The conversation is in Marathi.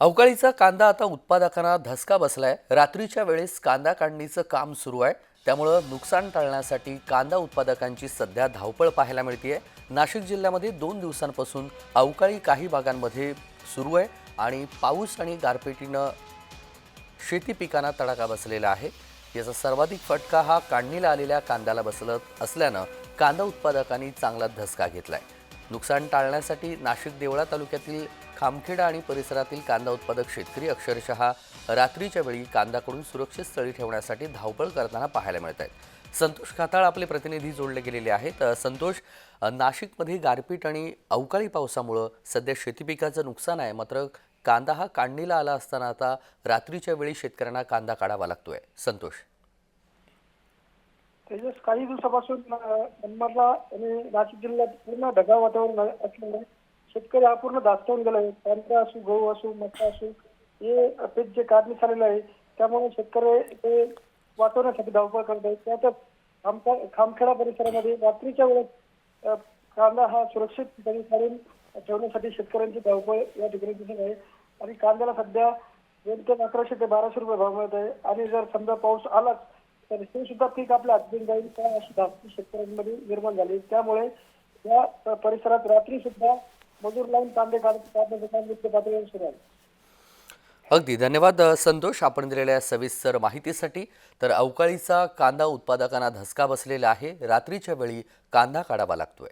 अवकाळीचा कांदा आता उत्पादकांना धसका बसलाय. रात्रीच्या वेळेस कांदा काढणीचं काम सुरू आहे. त्यामुळं नुकसान टाळण्यासाठी कांदा उत्पादकांची सध्या धावपळ पाहायला मिळते नाशिक जिल्ह्यामध्ये दोन दिवसांपासून अवकाळी काही भागांमध्ये सुरू आहे आणि पाऊस आणि गारपेटीनं शेती पिकांना तडाखा बसलेला आहे. याचा सर्वाधिक फटका हा काढणीला आलेल्या कांद्याला बसलत असल्यानं कांदा उत्पादकांनी चांगला धसका घेतला आहे नुकसान टाळण्यासाठी नाशिक देवळा तालुक्यातील खामखेडा आणि परिसरातील कांदा उत्पादक शेतकरी अक्षरशः रात्रीच्या वेळी कांदाकडून सुरक्षित स्थळी ठेवण्यासाठी धावपळ करताना पाहायला मिळत आहेत. संतोष खाताळ आपले प्रतिनिधी जोडले गेलेले आहेत. संतोष नाशिकमध्ये गारपीट आणि अवकाळी पावसामुळं सध्या शेती पिकाचं नुकसान आहे. मात्र कांदा हा काढणीला आला असताना आता रात्रीच्या वेळी शेतकऱ्यांना कांदा काढावा लागतोय. संतोष. तेजस काही दिवसापासून अं, मनमाडला आणि नाशिक जिल्ह्यात पूर्ण ढगाळ वातावरण असल्यामुळे शेतकरी हा पूर्ण दाचवून गेला आहे कांदा असू गहू असू मका असो हे पीक जे काढणी झालेलं आहे त्यामुळे शेतकरी ते वाचवण्यासाठी धावपळ करत आहेत. त्यातच खामखा खामखेडा परिसरामध्ये रात्रीच्या वेळेस कांदा हा सुरक्षित ठिकाणी काढून ठेवण्यासाठी शेतकऱ्यांची धावपळ या ठिकाणी दिसत आहे. आणि कांद्याला सध्या दोन ते अकराशे ते बाराशे रुपये भाव मिळत आहे. आणि जर समजा पाऊस आलाच तर हे सुद्धा पीक आपल्या हातून जाईल का धास्ती शेतकऱ्यांमध्ये निर्माण झाली. त्यामुळे या परिसरात रात्री सुद्धा मजूर लावून कांदे काढ काढण्याचं काम युद्ध पातळीवर सुरू आहे. अगदी. धन्यवाद संतोष. आपण दिलेल्या सविस्तर माहितीसाठी तर अवकाळीचा कांदा उत्पादकांना धसका बसलेला आहे. रात्रीच्या वेळी कांदा काढावा लागतोय.